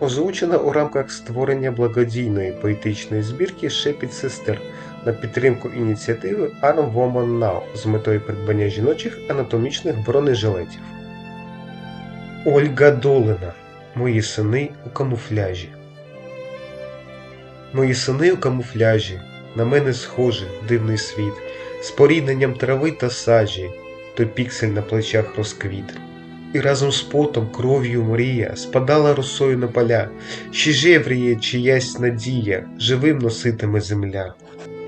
озвучена у рамках створення благодійної поетичної збірки Шепіт сестер на підтримку ініціативи Arm Woman Now з метою придбання жіночих анатомічних бронежилетів. Ольга Долина. Мої сини у камуфляжі. Мої сини у камуфляжі. На мене схожий дивний світ, з порідненням трави та сажі, той піксель на плечах розквіт. І разом з потом, кров'ю мрія спадала росою на поля, ще жевріє чиясь надія, живим носитиме земля.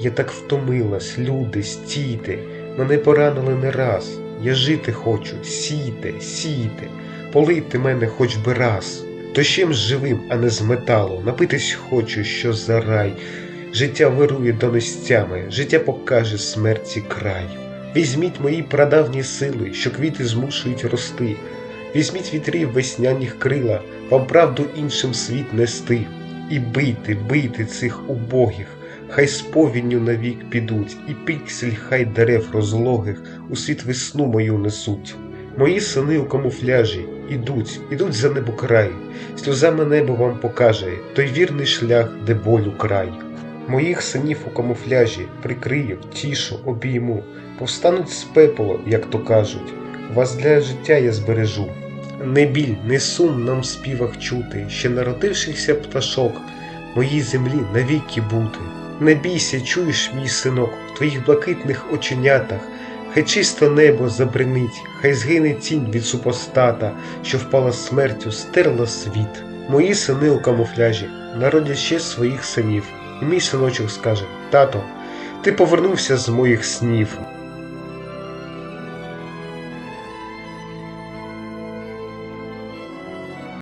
Я так втомилась, люди, стійте, мене поранили не раз. Я жити хочу, сійте, сійте, полийте мене хоч би раз. Дощем живим, а не з металу, напитись хочу, що за рай. Життя вирує донестями, життя покаже смерті край. Візьміть мої прадавні сили, що квіти змушують рости. Візьміть вітрів весняних крила, вам правду іншим світ нести. І бийте, бийте цих убогих, хай з повінню навік підуть, і піксель хай дерев розлогих у світ весну мою несуть. Мої сини у камуфляжі ідуть, ідуть за небо край, сльозами небо вам покаже той вірний шлях, де болю край. Моїх синів у камуфляжі прикрию, тішу, обійму, повстануть з пепола, як то кажуть, вас для життя я збережу. Не біль, не сум нам в співах чути, ще народившихся пташок, моїй землі навіки бути. Не бійся, чуєш, мій синок, в твоїх блакитних оченятах, хай чисто небо забринить, хай згине тінь від супостата, що впала смертю, стерла світ. Мої сини у камуфляжі народять ще своїх синів, мій синочок скаже: Тато, ти повернувся з моїх снів.